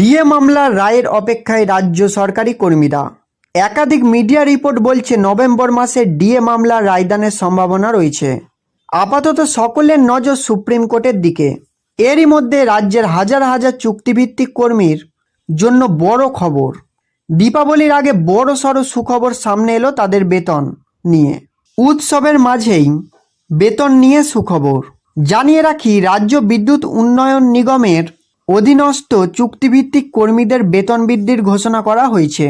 DA মামলার রায়ের অপেক্ষায় রাজ্য সরকারি কর্মীরা। একাধিক মিডিয়া রিপোর্ট বলছে, নভেম্বর মাসে ডিএ মামলার রায়দানের সম্ভাবনা রয়েছে। আপাতত সকলের নজর সুপ্রিম কোর্টের দিকে। এরই মধ্যে রাজ্যের হাজার হাজার চুক্তিভিত্তিক কর্মীর জন্য বড় খবর। দীপাবলির আগে বড় সড়ো সুখবর সামনে এলো তাদের বেতন নিয়ে। উৎসবের মাঝেই বেতন নিয়ে সুখবর। জানিয়ে রাখি, রাজ্য বিদ্যুৎ উন্নয়ন নিগমের অধীনস্থ চুক্তিভিত্তিক কর্মীদের বেতন বৃদ্ধির ঘোষণা করা হয়েছে।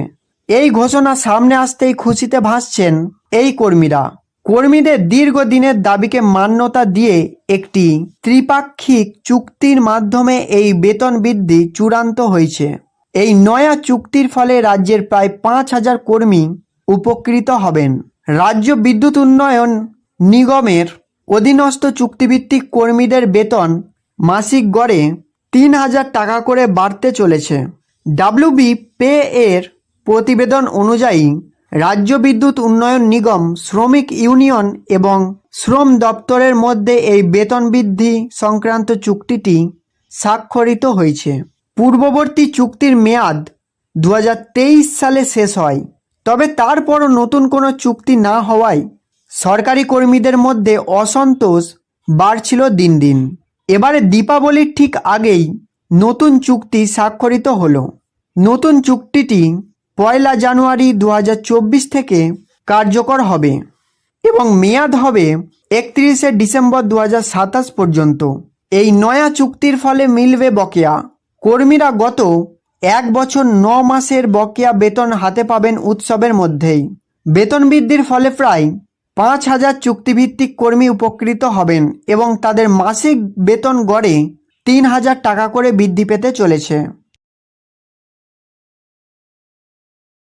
এই ঘোষণা সামনে আসতেই খুশিতে ভাসছেন এই কর্মীরা। কর্মীদের দীর্ঘদিনের দাবিকে মান্যতা দিয়ে একটি ত্রিপাক্ষিক চুক্তির মাধ্যমে এই বেতন বৃদ্ধি চূড়ান্ত হয়েছে। এই নয়া চুক্তির ফলে রাজ্যের প্রায় পাঁচ হাজার কর্মী উপকৃত হবেন। রাজ্য বিদ্যুৎ উন্নয়ন নিগমের অধীনস্থ চুক্তিভিত্তিক কর্মীদের বেতন মাসিক গড়ে তিন হাজার টাকা করে বাড়তে চলেছে। ডাব্লিউবি পে এর প্রতিবেদন অনুযায়ী রাজ্য বিদ্যুৎ উন্নয়ন নিগম, শ্রমিক ইউনিয়ন এবং শ্রম দপ্তরের মধ্যে এই বেতন বৃদ্ধি সংক্রান্ত চুক্তিটি স্বাক্ষরিত হয়েছে। পূর্ববর্তী চুক্তির মেয়াদ দু হাজার তেইশ সালে শেষ হয়, তবে তারপরও নতুন কোনো চুক্তি না হওয়ায় সরকারি কর্মীদের মধ্যে অসন্তোষ বাড়ছিল দিন দিন। এবারে দীপাবলির ঠিক আগেই নতুন চুক্তি স্বাক্ষরিত হলো। নতুন চুক্তিটি পয়লা জানুয়ারি দু হাজার চব্বিশ থেকে কার্যকর হবে এবং মেয়াদ হবে একত্রিশে ডিসেম্বর দু হাজার সাতাশ পর্যন্ত। এই নয়া চুক্তির ফলে মিলবে বকেয়া। কর্মীরা গত এক বছর ন মাসের বকেয়া বেতন হাতে পাবেন উৎসবের মধ্যেই। বেতন বৃদ্ধির ফলে প্রায় পাঁচ হাজার চুক্তিভিত্তিক কর্মী উপকৃত হবেন এবং তাদের মাসিক বেতন গড়ে তিন হাজার টাকা করে বৃদ্ধি পেতে চলেছে।